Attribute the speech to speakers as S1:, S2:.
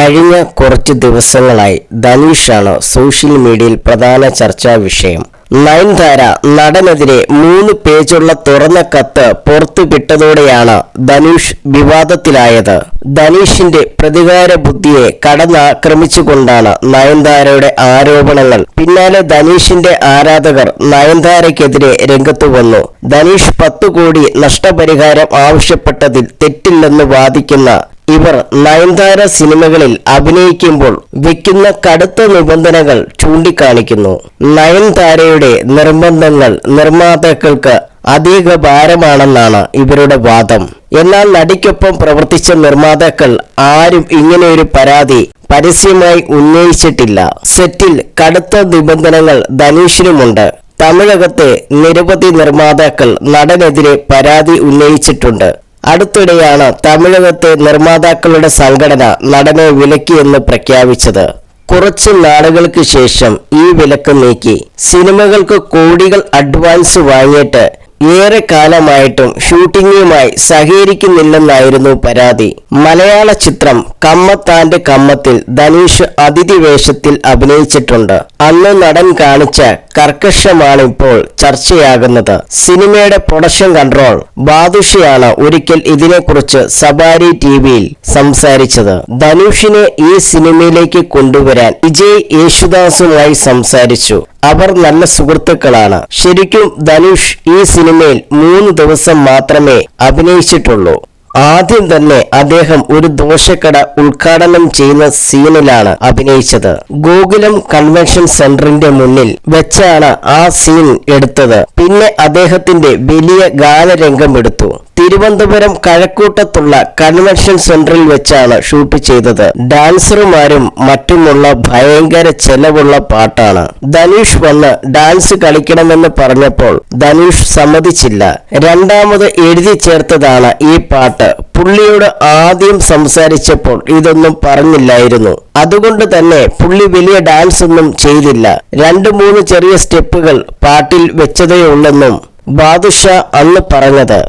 S1: കഴിഞ്ഞ കുറച്ച് ദിവസങ്ങളായി ധനുഷാണ് സോഷ്യൽ മീഡിയയിൽ പ്രധാന ചർച്ചാ വിഷയം. നയൻതാര നടനെതിരെ മൂന്ന് പേജുള്ള തുറന്ന കത്ത് പുറത്തുവിട്ടതോടെയാണ് ധനുഷ് വിവാദത്തിലായത്. ധനുഷിന്റെ പ്രതികാര ബുദ്ധിയെ കടന്നാക്രമിച്ചുകൊണ്ടാണ് നയൻതാരയുടെ ആരോപണങ്ങൾ. പിന്നാലെ ധനുഷിന്റെ ആരാധകർ നയൻതാരയ്ക്കെതിരെ രംഗത്തു വന്നു. ധനുഷ് പത്തു കോടി നഷ്ടപരിഹാരം ആവശ്യപ്പെട്ടതിൽ തെറ്റില്ലെന്ന് വാദിക്കുന്ന ഇവർ നയൻതാര സിനിമകളിൽ അഭിനയിക്കുമ്പോൾ വയ്ക്കുന്ന കടുത്ത നിബന്ധനകൾ ചൂണ്ടിക്കാണിക്കുന്നു. നയൻതാരയുടെ നിർബന്ധങ്ങൾ നിർമ്മാതാക്കൾക്ക് അധിക ഭാരമാണെന്നാണ് ഇവരുടെ വാദം. എന്നാൽ നടിക്കൊപ്പം പ്രവർത്തിച്ച നിർമ്മാതാക്കൾ ആരും ഇങ്ങനെയൊരു പരാതി പരസ്യമായി ഉന്നയിച്ചിട്ടില്ല. സെറ്റിൽ കടുത്ത നിബന്ധനകൾ ധനുഷിനുമുണ്ട്. തമിഴകത്തെ നിരവധി നിർമ്മാതാക്കൾ നടനെതിരെ പരാതി ഉന്നയിച്ചിട്ടുണ്ട്. അടുത്തിടെയാണ് തമിഴകത്തെ നിർമ്മാതാക്കളുടെ സംഘടന നടനെ വിലക്കിയെന്ന് പ്രഖ്യാപിച്ചത്. കുറച്ച് നാളുകൾക്ക് ശേഷം ഈ വിലക്ക് നീക്കി. സിനിമകൾക്ക് കോടികൾ അഡ്വാൻസ് വാങ്ങിയിട്ട് ഏറെ കാലമായിട്ടും ഷൂട്ടിങ്ങുമായി സഹകരിക്കുന്നില്ലെന്നായിരുന്നു പരാതി. മലയാള ചിത്രം കമ്മത്താന്റെ കമ്മത്തിൽ ധനുഷ് അതിഥി വേഷത്തിൽ അഭിനയിച്ചിട്ടുണ്ട്. അന്ന് നടൻ കാണിച്ച കർക്കശമാണ് ഇപ്പോൾ ചർച്ചയാകുന്നത്. സിനിമയുടെ പ്രൊഡക്ഷൻ കൺട്രോൾ ബാദുഷയാണ് ഒരിക്കൽ ഇതിനെക്കുറിച്ച് സബാരി ടിവിയിൽ സംസാരിച്ചത്. ധനുഷിനെ ഈ സിനിമയിലേക്ക് കൊണ്ടുവരാൻ വിജയ് യേശുദാസുമായി സംസാരിച്ചു. അവർ നല്ല സുഹൃത്തുക്കളാണ്. ശരിക്കും ധനുഷ് ഈ സിനിമയിൽ മൂന്ന് ദിവസം മാത്രമേ അഭിനയിച്ചിട്ടുള്ളൂ. ആദ്യം തന്നെ അദ്ദേഹം ഒരു ദോശക്കട ഉദ്ഘാടനം ചെയ്യുന്ന സീനിലാണ് അഭിനയിച്ചത്. ഗോകുലം കൺവെൻഷൻ സെന്ററിന്റെ മുന്നിൽ വെച്ചാണ് ആ സീൻ എടുത്തത്. പിന്നെ അദ്ദേഹത്തിന്റെ വലിയ ഗാനരംഗം എടുത്തു. തിരുവനന്തപുരം കഴക്കൂട്ടത്തുള്ള കൺവെൻഷൻ സെന്ററിൽ വെച്ചാണ് ഷൂട്ട് ചെയ്തത്. ഡാൻസറുമാരും മറ്റുമുള്ള ഭയങ്കര ചെലവുള്ള പാട്ടാണ്. ധനുഷ് വന്ന് ഡാൻസ് കളിക്കണമെന്ന് പറഞ്ഞപ്പോൾ ധനുഷ് സമ്മതിച്ചില്ല. രണ്ടാമത് എഴുതി ചേർത്തതാണ് ഈ പാട്ട്. പുള്ളിയോട് ആദ്യം സംസാരിച്ചപ്പോൾ ഇതൊന്നും പറഞ്ഞില്ലായിരുന്നു. അതുകൊണ്ട് തന്നെ പുള്ളി വലിയ ഡാൻസ് ഒന്നും ചെയ്തില്ല. രണ്ട് മൂന്ന് ചെറിയ സ്റ്റെപ്പുകൾ പാട്ടിൽ വെച്ചതേ ഉള്ളെന്നും ബാദുഷ അന്ന് പറഞ്ഞത്.